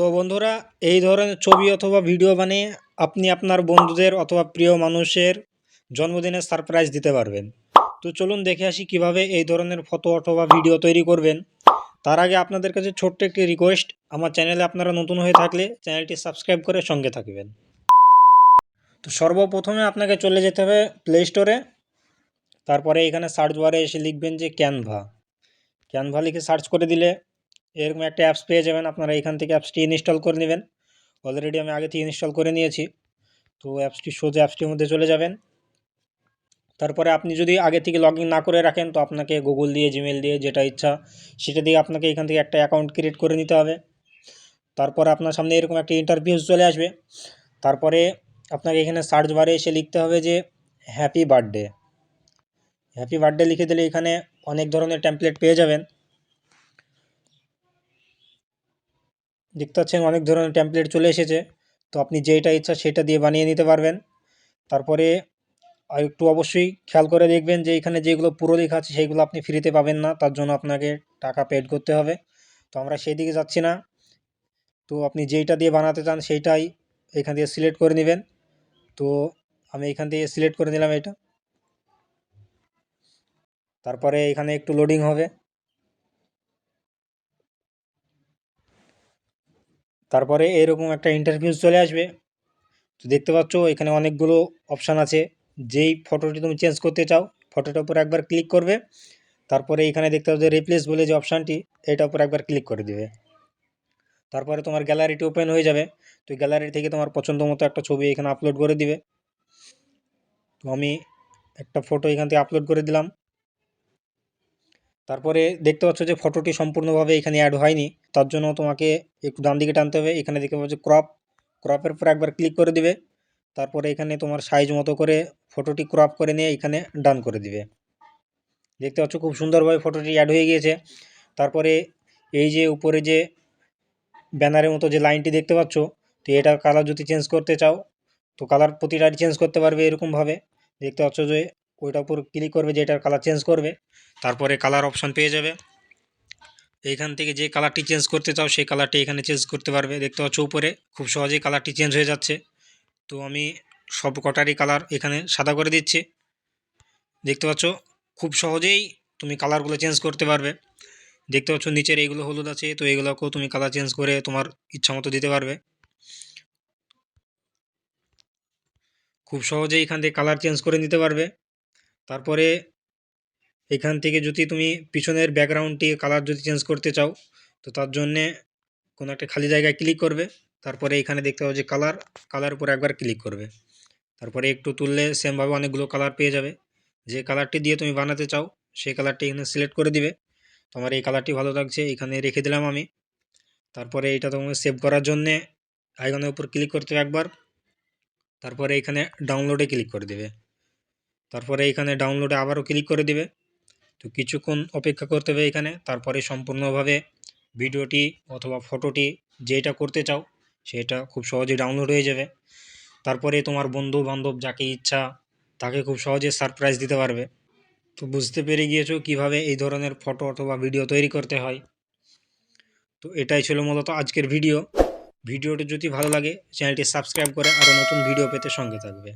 তো বন্ধুরা, এই ধরনের ছবি অথবা ভিডিও বানিয়ে আপনি আপনার বন্ধুদের অথবা প্রিয় মানুষের জন্মদিনে সারপ্রাইজ দিতে পারবেন। তো চলুন দেখে আসি কীভাবে এই ধরনের ফটো অথবা ভিডিও তৈরি করবেন। তার আগে আপনাদের কাছে ছোট্ট একটি রিকোয়েস্ট আমার চ্যানেলে আপনারা নতুন হয়ে থাকলে চ্যানেলটি সাবস্ক্রাইব করে সঙ্গে থাকবেন। তো সর্বপ্রথমে আপনাকে চলে যেতে হবে প্লে স্টোরে তারপরে এখানে সার্চ বারে এসে লিখবেন যে ক্যানভা ক্যানভা লিখে সার্চ করে দিলে এরকম একটা অ্যাপস পেয়ে যাবেন। আপনারা এখান থেকে অ্যাপসটি ইনস্টল করে নেবেন। অলরেডি আমি আগে থেকে ইনস্টল করে নিয়েছি। তো অ্যাপসটি সোজা অ্যাপসটির মধ্যে চলে যাবেন। তারপরে আপনি যদি আগে থেকে লগ না করে রাখেন, তো আপনাকে গুগল দিয়ে জিমেল দিয়ে যেটা ইচ্ছা, সেটা দিয়ে আপনাকে এখান থেকে একটা অ্যাকাউন্ট ক্রিয়েট করে নিতে হবে। তারপরে আপনার সামনে এরকম একটা ইন্টারভিউ চলে আসবে। তারপরে আপনাকে এখানে সার্চ বারে এসে লিখতে হবে যে হ্যাপি বার্থডে হ্যাপি বার্থডে লিখে দিলে এখানে অনেক ধরনের টেমপ্লেট পেয়ে যাবেন। দেখতে পাচ্ছেন অনেক ধরনের টেমপ্লেট চলে এসেছে। তো আপনি যেটা ইচ্ছা সেটা দিয়ে বানিয়ে নিতে পারবেন। তারপরে আর একটু অবশ্যই খেয়াল করে দেখবেন যে এখানে যেগুলো পুরো লেখা আছে সেইগুলো আপনি ফ্রিতে পাবেন না, তার জন্য আপনাকে টাকা পেড করতে হবে। তো আমরা সেই দিকে যাচ্ছি না। তো আপনি যেইটা দিয়ে বানাতে চান সেইটাই এখান দিয়ে সিলেক্ট করে নেবেন। তো আমি এখান দিয়ে সিলেক্ট করে নিলাম এটা। তারপরে এখানে একটু লোডিং হবে। তারপরে এরকম একটা ইন্টারভিউ চলে আসবে। তো দেখতে পাচ্ছ, এখানে অনেকগুলো অপশান আছে। যেই ফটোটি তুমি চেঞ্জ করতে চাও ফটোটার উপর একবার ক্লিক করবে। তারপরে এখানে দেখতে পাচ্ছ রিপ্লেস বলে যে অপশানটি এটার উপর একবার ক্লিক করে দেবে। তারপরে তোমার গ্যালারিটি ওপেন হয়ে যাবে। তো গ্যালারি থেকে তোমার পছন্দ মতো একটা ছবি এখানে আপলোড করে দিবে। তো আমি একটা ফটো এখান থেকে আপলোড করে দিলাম। তারপরে দেখতে পাচ্ছ যে ফটোটি সম্পূর্ণভাবে এখানে অ্যাড হয়নি। তার জন্য তোমাকে একটু ডান দিকে টানতে হবে। এখানে দেখতে পাচ্ছ ক্রপ ক্রপের উপর একবার ক্লিক করে দিবে। তারপরে এখানে তোমার সাইজ মতো করে ফটোটি ক্রপ করে নিয়ে এখানে ডান করে দিবে। দেখতে পাচ্ছ খুব সুন্দরভাবে ফটোটি অ্যাড হয়ে গিয়েছে। তারপরে এই যে উপরে যে ব্যানারের মতো যে লাইনটি দেখতে পাচ্ছ, তো এটার কালার যদি চেঞ্জ করতে চাও, তো কালার প্রতিটাই চেঞ্জ করতে পারবে এরকমভাবে। দেখতে পাচ্ছ যে ওইটার উপর ক্লিক করবে যে এটার কালার চেঞ্জ করবে, তারপরে কালার অপশান পেয়ে যাবে। এইখান থেকে যে কালারটি চেঞ্জ করতে চাও, সেই কালারটি এখানে চেঞ্জ করতে পারবে। দেখতে পাচ্ছ উপরে খুব সহজেই কালারটি চেঞ্জ হয়ে যাচ্ছে। তো আমি সব কটারই কালার এখানে সাদা করে দিচ্ছি। দেখতে পাচ্ছ, খুব সহজেই তুমি কালারগুলো চেঞ্জ করতে পারবে। দেখতে পাচ্ছ, নিচের এইগুলো হলুদ আছে, তো এইগুলোকেও তুমি কালার চেঞ্জ করে তোমার ইচ্ছা মতো দিতে পারবে। খুব সহজেই এখান থেকে কালার চেঞ্জ করে নিতে পারবে। তারপরে এখান থেকে যদি তুমি পিছনের ব্যাকগ্রাউন্ডটি কালার যদি চেঞ্জ করতে চাও, তো তার জন্যে কোনো একটা খালি জায়গায় ক্লিক করবে। তারপরে এখানে দেখতে পাবো যে কালার কালার উপর একবার ক্লিক করবে। তারপরে একটু তুললে সেমভাবে অনেকগুলো কালার পেয়ে যাবে। যে কালারটি দিয়ে তুমি বানাতে চাও, সেই কালারটি এখানে সিলেক্ট করে দিবে। তোমার এই কালারটি ভালো লাগছে, এখানে রেখে দিলাম আমি। তারপরে এটা তোমাকে সেভ করার জন্যে আইকনের উপর ক্লিক করতে একবার। তারপরে এখানে ডাউনলোডে ক্লিক করে দেবে। তারপরে এখানে ডাউনলোডে আবারও ক্লিক করে দিবে। তো কিছুক্ষণ অপেক্ষা করতে হবে এখানে, তারপরে সম্পূর্ণভাবে ভিডিওটি অথবা ফটোটি যেটা করতে চাও, সেটা খুব সহজেই ডাউনলোড হয়ে যাবে। তারপরে তোমার বন্ধু বান্ধব যাকে ইচ্ছা, তাকে খুব সহজে সারপ্রাইজ দিতে পারবে। তো বুঝতে পেরে গিয়েছো কীভাবে এই ধরনের ফটো অথবা ভিডিও তৈরি করতে হয়? তো এটাই ছিল মূলত আজকের ভিডিও ভিডিওটি যদি ভালো লাগে, চ্যানেলটি সাবস্ক্রাইব করে আরও নতুন ভিডিও পেতে সঙ্গে থাকবে।